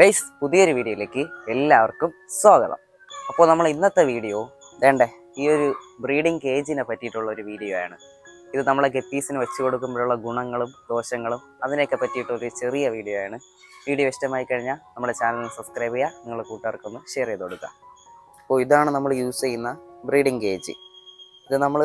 Guys പുതിയൊരു വീഡിയോയിലേക്ക് എല്ലാവർക്കും സ്വാഗതം. അപ്പോൾ നമ്മൾ ഇന്നത്തെ വീഡിയോ വേണ്ടേ ഈ ഒരു ബ്രീഡിംഗ് കേജിനെ പറ്റിയിട്ടുള്ള ഒരു വീഡിയോ ആണ് ഇത് നമ്മളെ ഗപ്പീസിന് വെച്ച് കൊടുക്കുമ്പോഴുള്ള ഗുണങ്ങളും ദോഷങ്ങളും അതിനെയൊക്കെ പറ്റിയിട്ടൊരു ചെറിയ വീഡിയോ ആണ് വീഡിയോ ഇഷ്ടമായി കഴിഞ്ഞാൽ നമ്മുടെ ചാനൽ സബ്സ്ക്രൈബ് ചെയ്യുക നിങ്ങളുടെ കൂട്ടുകാർക്കൊന്ന് ഷെയർ ചെയ്ത് കൊടുക്കുക. അപ്പോൾ ഇതാണ് നമ്മൾ യൂസ് ചെയ്യുന്ന ബ്രീഡിംഗ് കേജ്. ഇത് നമ്മൾ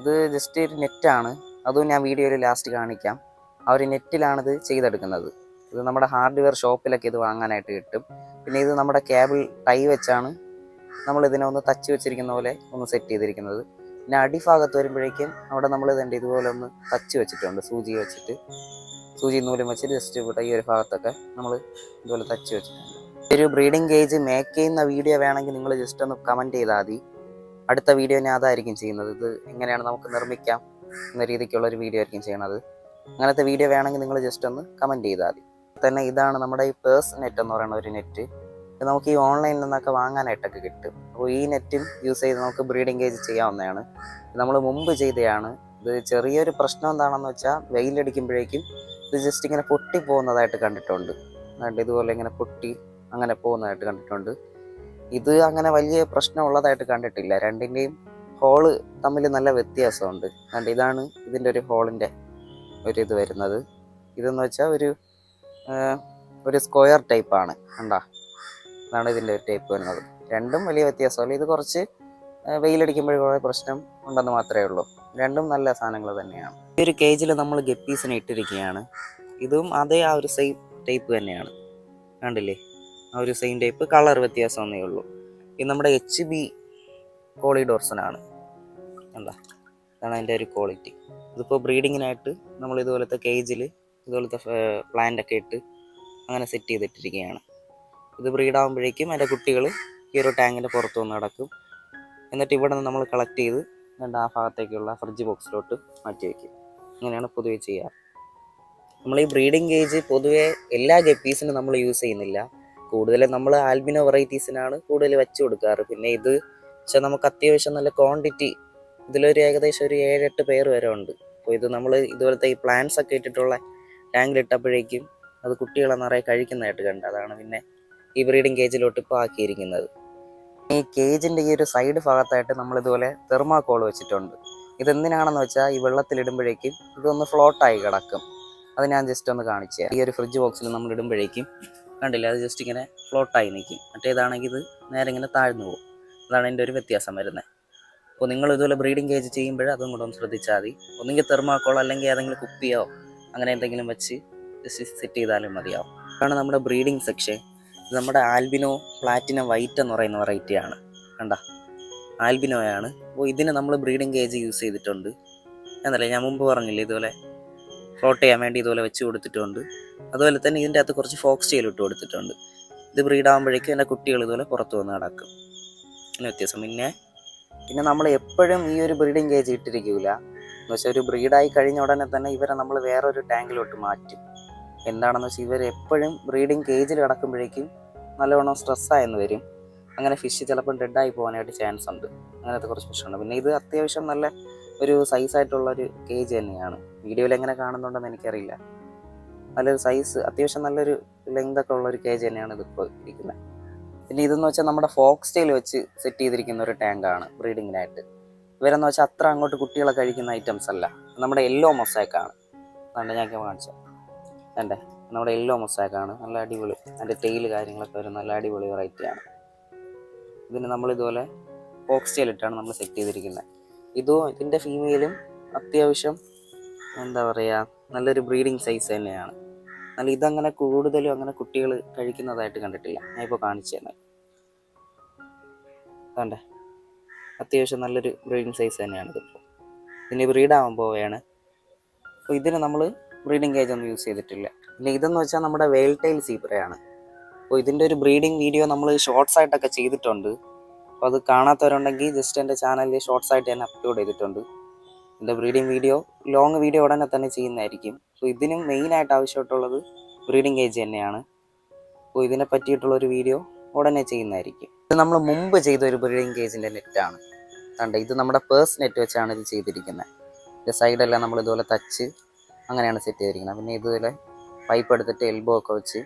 ഇത് ജസ്റ്റ് ഒരു നെറ്റാണ് അതും ഞാൻ വീഡിയോയിൽ ലാസ്റ്റ് കാണിക്കാം. ആ ഒരു നെറ്റിലാണിത് ചെയ്തെടുക്കുന്നത്. ഇത് നമ്മുടെ ഹാർഡ്വെയർ ഷോപ്പിലൊക്കെ ഇത് വാങ്ങാനായിട്ട് കിട്ടും. പിന്നെ ഇത് നമ്മുടെ കേബിൾ ടൈ വെച്ചാണ് നമ്മൾ ഇതിനെ ഒന്ന് തച്ച് വെച്ചിരിക്കുന്ന പോലെ ഒന്ന് സെറ്റ് ചെയ്തിരിക്കുന്നത്. പിന്നെ അടിഭാഗത്ത് വരുമ്പോഴേക്കും അവിടെ നമ്മൾ ഇതുണ്ട് ഇതുപോലെ ഒന്ന് തച്ച് വെച്ചിട്ടുണ്ട് സൂചി വെച്ചിട്ട്. സൂചി നൂലും വെച്ചിട്ട് ജസ്റ്റ് ഈ ഒരു ഭാഗത്തൊക്കെ നമ്മൾ ഇതുപോലെ തച്ച് വെച്ചിട്ടുണ്ട്. ഒരു ബ്രീഡിംഗ് കേജ് മേക്ക് ചെയ്യുന്ന വീഡിയോ വേണമെങ്കിൽ നിങ്ങൾ ജസ്റ്റ് ഒന്ന് കമന്റ് ചെയ്താൽ മതി. അടുത്ത വീഡിയോ ഞാൻ അതായിരിക്കും ചെയ്യുന്നത്. ഇത് എങ്ങനെയാണ് നമുക്ക് നിർമ്മിക്കാം എന്ന രീതിക്കുള്ള ഒരു വീഡിയോ ആയിരിക്കും ചെയ്യണത്. അങ്ങനത്തെ വീഡിയോ വേണമെങ്കിൽ നിങ്ങൾ ജസ്റ്റ് ഒന്ന് കമന്റ് ചെയ്താൽ മതി. തന്നെ ഇതാണ് നമ്മുടെ ഈ പേഴ്സ് നെറ്റ് എന്ന് പറയുന്ന ഒരു നെറ്റ് നമുക്ക് ഈ ഓൺലൈനിൽ നിന്നൊക്കെ വാങ്ങാനായിട്ടൊക്കെ കിട്ടും. അപ്പോൾ ഈ നെറ്റും യൂസ് ചെയ്ത് നമുക്ക് ബ്രീഡിംഗ് കേജ് ചെയ്യാവുന്നതാണ്. നമ്മൾ മുമ്പ് ചെയ്തതാണ് ഇത് ചെറിയൊരു പ്രശ്നം എന്താണെന്ന് വെച്ചാൽ വെയിലടിക്കുമ്പോഴേക്കും ഇത് ജസ്റ്റ് ഇങ്ങനെ പൊട്ടി പോകുന്നതായിട്ട് കണ്ടിട്ടുണ്ട്. എന്നിട്ട് ഇതുപോലെ ഇങ്ങനെ പൊട്ടി അങ്ങനെ പോകുന്നതായിട്ട് കണ്ടിട്ടുണ്ട്. ഇത് അങ്ങനെ വലിയ പ്രശ്നമുള്ളതായിട്ട് കണ്ടിട്ടില്ല. രണ്ടിന്റെയും ഹോൾ തമ്മിൽ നല്ല വ്യത്യാസമുണ്ട്. അതുകൊണ്ട് ഇതാണ് ഇതിന്റെ ഒരു ഹോളിന്റെ ഒരു ഇത് വരുന്നത്. ഇതെന്ന് വെച്ചാൽ ഒരു ഒരു സ്ക്വയർ ടൈപ്പാണ് കണ്ടാ? അതാണ് ഇതിന്റെ ടൈപ്പ് വരുന്നത്. രണ്ടും വലിയ വ്യത്യാസമല്ല. ഇത് കുറച്ച് വെയിലടിക്കുമ്പോഴേ വെയിലടിക്കുമ്പോൾ കുറേ പ്രശ്നം ഉണ്ടെന്ന് മാത്രമേ ഉള്ളൂ. രണ്ടും നല്ല സാധനങ്ങൾ തന്നെയാണ്. ഈ ഒരു കേജിൽ നമ്മൾ ഗപ്പീസിനെ ഇട്ടിരിക്കുകയാണ്. ഇതും അതേ ആ ഒരു സെയിം ടൈപ്പ് തന്നെയാണ്. കണ്ടില്ലേ? ആ ഒരു സെയിം ടൈപ്പ് കളർ വ്യത്യാസമൊന്നേ ഉള്ളൂ. ഇത് നമ്മുടെ എച്ച് ബി കോളിഡോർസനാണ്. എന്താ അതാണ് അതിന്റെ ഒരു ക്വാളിറ്റി ഇതിപ്പോൾ ബ്രീഡിങ്ങിനായിട്ട് നമ്മൾ ഇതുപോലത്തെ കേജിൽ ഇതുപോലത്തെ പ്ലാന്റൊക്കെ ഇട്ട് അങ്ങനെ സെറ്റ് ചെയ്തിട്ടിരിക്കുകയാണ്. ഇത് ബ്രീഡാകുമ്പോഴേക്കും അതിന്റെ കുട്ടികൾ ഈ ഒരു ടാങ്കിന്റെ പുറത്തു വന്ന് നടക്കും എന്നിട്ട് ഇവിടെ നിന്ന് നമ്മൾ കളക്ട് ചെയ്ത് രണ്ട് ആ ഭാഗത്തേക്കുള്ള ഫ്രിഡ്ജ് ബോക്സിലോട്ട് മാറ്റി വയ്ക്കും അങ്ങനെയാണ് പൊതുവെ ചെയ്യാറ്. നമ്മൾ ഈ ബ്രീഡിംഗ് കേജ് പൊതുവെ എല്ലാ ഗപ്പീസിനും നമ്മൾ യൂസ് ചെയ്യുന്നില്ല. കൂടുതലും നമ്മൾ ആൽബിനോ വെറൈറ്റീസിനാണ് കൂടുതൽ വെച്ച് കൊടുക്കാറ്. പിന്നെ ഇത് വെച്ചാൽ നമുക്ക് അത്യാവശ്യം നല്ല ക്വാണ്ടിറ്റി ഇതിലൊരു ഏകദേശം ഒരു ഏഴെട്ട് പേർ വരെ ഉണ്ട്. അപ്പോൾ ഇത് നമ്മൾ ഇതുപോലത്തെ ഈ പ്ലാന്റ്സ് ഒക്കെ ഇട്ടിട്ടുള്ള ടാങ്കിൽ ഇട്ടപ്പോഴേക്കും അത് കുട്ടികളെ നിറയെ കഴിക്കുന്നതായിട്ട് കണ്ട്. അതാണ് പിന്നെ ഈ ബ്രീഡിംഗ് കേജിലോട്ട് ഇപ്പോൾ ആക്കിയിരിക്കുന്നത്. ഈ കേജിന്റെ ഈ ഒരു സൈഡ് ഭാഗത്തായിട്ട് നമ്മൾ ഇതുപോലെ തെർമാക്കോൾ വെച്ചിട്ടുണ്ട്. ഇതെന്തിനാണെന്ന് വെച്ചാൽ ഈ വെള്ളത്തിലിടുമ്പോഴേക്കും ഇതൊന്ന് ഫ്ലോട്ടായി കിടക്കും. അത് ഞാൻ ജസ്റ്റ് ഒന്ന് കാണിച്ചു. ഈ ഒരു ഫ്രിഡ്ജ് ബോക്സിൽ നമ്മൾ ഇടുമ്പോഴേക്കും കണ്ടില്ല അത് ജസ്റ്റ് ഇങ്ങനെ ഫ്ലോട്ടായി നിൽക്കും മറ്റേതാണെങ്കിൽ ഇത് നേരെ ഇങ്ങനെ താഴ്ന്നു പോകും. അതാണ് എന്റെ ഒരു വ്യത്യാസം വരുന്നത്. അപ്പോൾ നിങ്ങൾ ഇതുപോലെ ബ്രീഡിംഗ് കേജ് ചെയ്യുമ്പോൾ അതും കൂടെ ഒന്ന് ശ്രദ്ധിച്ചാൽ മതി. ഒന്നെങ്കിൽ തെർമാക്കോൾ അല്ലെങ്കിൽ ഏതെങ്കിലും കുപ്പിയോ അങ്ങനെ എന്തെങ്കിലും വെച്ച് ജസ്റ്റ് സെറ്റ് ചെയ്താലും മതിയാവും. ഇതാണ് നമ്മുടെ ബ്രീഡിംഗ് സെക്ഷൻ. നമ്മുടെ ആൽബിനോ പ്ലാറ്റിനം വൈറ്റ് എന്ന് പറയുന്ന വെറൈറ്റിയാണ് കണ്ട? ആൽബിനോയാണ് അപ്പോൾ ഇതിന് നമ്മൾ ബ്രീഡിംഗ് കേജ് യൂസ് ചെയ്തിട്ടുണ്ട്. എന്നല്ലേ? ഞാൻ മുമ്പ് പറഞ്ഞില്ലേ ഇതുപോലെ ഫ്ലോട്ട് ചെയ്യാൻ വേണ്ടി ഇതുപോലെ വെച്ച് കൊടുത്തിട്ടുണ്ട്. അതുപോലെ തന്നെ ഇതിന്റെ അകത്ത് കുറച്ച് ഫോക്സ് ടെയിൽ ഇട്ട് കൊടുത്തിട്ടുണ്ട്. ഇത് ബ്രീഡ് ആകുമ്പോഴേക്കും എന്റെ കുട്ടികൾ ഇതുപോലെ പുറത്ത് വന്ന് നടക്കും. അങ്ങനെ വ്യത്യാസം. പിന്നെ പിന്നെ നമ്മൾ എപ്പോഴും ഈ ഒരു ബ്രീഡിംഗ് കേജ് ഇട്ടിരിക്കില്ല എന്ന് വെച്ചാൽ ഒരു ബ്രീഡായി കഴിഞ്ഞ ഉടനെ തന്നെ ഇവരെ നമ്മൾ വേറൊരു ടാങ്കിലോട്ട് മാറ്റും. എന്താണെന്ന് വെച്ചാൽ ഇവർ എപ്പോഴും ബ്രീഡിങ് കേജിൽ കിടക്കുമ്പോഴേക്കും നല്ലവണ്ണം സ്ട്രെസ്സായെന്ന് വരും. അങ്ങനെ ഫിഷ് ചിലപ്പം ഡെഡായി പോകാനായിട്ട് ചാൻസ് ഉണ്ട്. അങ്ങനത്തെ കുറച്ച് പ്രശ്നമുണ്ട് പിന്നെ ഇത് അത്യാവശ്യം നല്ല ഒരു സൈസായിട്ടുള്ള ഒരു കേജ് തന്നെയാണ്. വീഡിയോയിൽ എങ്ങനെ കാണുന്നുണ്ടെന്ന് എനിക്കറിയില്ല. നല്ലൊരു സൈസ് അത്യാവശ്യം നല്ലൊരു ലെങ്ത് ഒക്കെ ഉള്ള ഒരു കേജ് തന്നെയാണ് ഇതിപ്പോൾ ഇരിക്കുന്നത്. പിന്നെ ഇതെന്ന് വെച്ചാൽ നമ്മുടെ ഫോക്സ് ടെയിൽ വെച്ച് സെറ്റ് ചെയ്തിരിക്കുന്ന ഒരു ടാങ്കാണ് ബ്രീഡിങ്ങിനായിട്ട് ഇവരെന്ന് വെച്ചാൽ അത്ര അങ്ങോട്ട് കുട്ടികളെ കഴിക്കുന്ന ഐറ്റംസ് അല്ല. നമ്മുടെ യെല്ലോ മൊസാക്കാണ് അതുകൊണ്ട് ഞാൻ കാണിച്ചത്. അല്ലേ നമ്മുടെ യെല്ലോ മൊസാക്കാണ് നല്ല അടിപൊളി. അതിന്റെ ടെയിൽ കാര്യങ്ങളൊക്കെ വരും നല്ല അടിപൊളി വെറൈറ്റിയാണ് ഇതിന് നമ്മൾ ഇതുപോലെ ഫോക്സ് സ്റ്റൈൽ ഇട്ടാണ് നമ്മൾ സെറ്റ് ചെയ്തിരിക്കുന്നത് ഇതും ഇതിന്റെ ഫീമെയിലും അത്യാവശ്യം എന്താ പറയുക നല്ലൊരു ബ്രീഡിങ് സൈസ് തന്നെയാണ്. എന്നാൽ ഇതങ്ങനെ കൂടുതലും അങ്ങനെ കുട്ടികൾ കഴിക്കുന്നതായിട്ട് കണ്ടിട്ടില്ല. ഞാൻ കാണിച്ചു തന്നെ കണ്ടേ അത്യാവശ്യം നല്ലൊരു ബ്രീഡിങ് സൈസ് തന്നെയാണ് ഇനി ബ്രീഡ് ആവാൻ പോവുകയാണ്. അപ്പോൾ ഇതിന് നമ്മൾ ബ്രീഡിങ് കേജ് ഒന്നും യൂസ് ചെയ്തിട്ടില്ല. പിന്നെ ഇതെന്ന് വെച്ചാൽ നമ്മുടെ വെയിൽ ടൈൽ സീബ്രയാണ് അപ്പോൾ ഇതിന്റെ ഒരു ബ്രീഡിങ് വീഡിയോ നമ്മൾ ഷോർട്സ് ആയിട്ടൊക്കെ ചെയ്തിട്ടുണ്ട്. അപ്പോൾ അത് കാണാത്തവരുണ്ടെങ്കിൽ ജസ്റ്റ് എന്റെ ചാനലിൽ ഷോർട്സ് ആയിട്ട് ഞാൻ അപ്ലോഡ് ചെയ്തിട്ടുണ്ട്. എന്റെ ബ്രീഡിങ് വീഡിയോ ലോങ് വീഡിയോ ഉടനെ തന്നെ ചെയ്യുന്നതായിരിക്കും. അപ്പോൾ ഇതിനും മെയിനായിട്ട് ആവശ്യമായിട്ടുള്ളത് ബ്രീഡിങ് കേജ് തന്നെയാണ്. അപ്പോൾ ഇതിനെ പറ്റിയിട്ടുള്ളൊരു വീഡിയോ ഉടനെ ചെയ്യുന്നതായിരിക്കും. നമ്മൾ മുമ്പ് ചെയ്ത ഒരു ബ്രീഡിംഗ് കേജിന്റെ നെറ്റാണ്. കണ്ട? ഇത് നമ്മുടെ പേഴ്സ് നെറ്റ് വെച്ചാണ് ഇത് ചെയ്തിരിക്കുന്നത് ഇത് സൈഡെല്ലാം നമ്മൾ ഇതുപോലെ തച്ച് അങ്ങനെയാണ് സെറ്റ് ചെയ്തിരിക്കുന്നത് പിന്നെ ഇതുപോലെ പൈപ്പ് എടുത്തിട്ട് എൽബോ ഒക്കെ വെച്ച്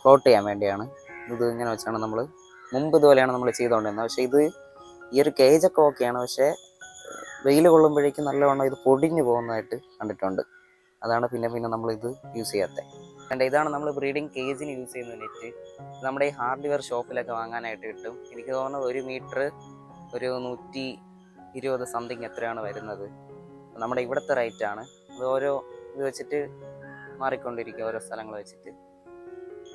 ഫ്ലോട്ട് ചെയ്യാൻ വേണ്ടിയാണ് ഇത് ഇങ്ങനെ വെച്ചാണ് നമ്മൾ മുമ്പ് ഇതുപോലെയാണ് നമ്മൾ ചെയ്തുകൊണ്ടിരുന്നത് പക്ഷേ ഇത് ഈ ഒരു കേജൊക്കെ ഓക്കെയാണ് പക്ഷേ വെയിൽ കൊള്ളുമ്പോഴേക്കും നല്ലവണ്ണം ഇത് പൊടിഞ്ഞു പോകുന്നതായിട്ട് കണ്ടിട്ടുണ്ട്. അതാണ് പിന്നെ പിന്നെ നമ്മൾ ഇത് യൂസ് ചെയ്യാത്തത് കണ്ട ഇതാണ് നമ്മൾ ബ്രീഡിംഗ് കേജിന് യൂസ് ചെയ്യുന്ന നെറ്റ്. നമ്മുടെ ഈ ഹാർഡ്വെയർ ഷോപ്പിലൊക്കെ വാങ്ങാനായിട്ട് കിട്ടും. എനിക്ക് തോന്നുന്നത് ഒരു മീറ്റർ ഒരു നൂറ്റി ഇരുപത് സംതിങ് എത്രയാണ് വരുന്നത്. നമ്മുടെ ഇവിടുത്തെ റേറ്റ് ആണ്. അത് ഓരോ ഇത് വെച്ചിട്ട് മാറിക്കൊണ്ടിരിക്കും ഓരോ സ്ഥലങ്ങൾ വെച്ചിട്ട്.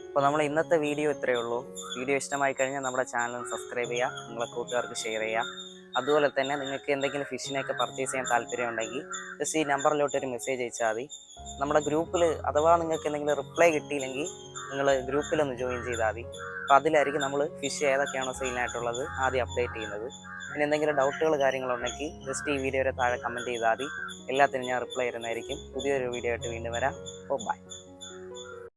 അപ്പോൾ നമ്മൾ ഇന്നത്തെ വീഡിയോ ഇത്രയേ ഉള്ളൂ. വീഡിയോ ഇഷ്ടമായി കഴിഞ്ഞാൽ നമ്മുടെ ചാനൽ സബ്സ്ക്രൈബ് ചെയ്യുക നിങ്ങളെ കൂട്ടുകാർക്ക് ഷെയർ ചെയ്യുക. അതുപോലെ തന്നെ നിങ്ങൾക്ക് എന്തെങ്കിലും ഫിഷിനെയൊക്കെ പർച്ചേസ് ചെയ്യാൻ താല്പര്യം ഉണ്ടെങ്കിൽ ജസ്റ്റ് ഈ നമ്പറിലോട്ട് ഒരു മെസ്സേജ് അയച്ചാൽ മതി. നമ്മുടെ ഗ്രൂപ്പിൽ അഥവാ നിങ്ങൾക്ക് എന്തെങ്കിലും റിപ്ലൈ കിട്ടിയില്ലെങ്കിൽ നിങ്ങൾ ഗ്രൂപ്പിലൊന്ന് ജോയിൻ ചെയ്താൽ മതി. അപ്പോൾ അതിലായിരിക്കും നമ്മൾ ഫിഷ് ഏതൊക്കെയാണോ സെയിലായിട്ടുള്ളത് ആദ്യം അപ്ഡേറ്റ് ചെയ്യുന്നത്. പിന്നെ എന്തെങ്കിലും ഡൗട്ടുകൾ കാര്യങ്ങളുണ്ടെങ്കിൽ ജസ്റ്റ് ഈ വീഡിയോയുടെ താഴെ കമന്റ് ചെയ്താൽ മതി. എല്ലാത്തിനും ഞാൻ റിപ്ലൈ തരുന്നതായിരിക്കും. പുതിയൊരു വീഡിയോ ആയിട്ട് വീണ്ടും വരാം. ഓ ബൈ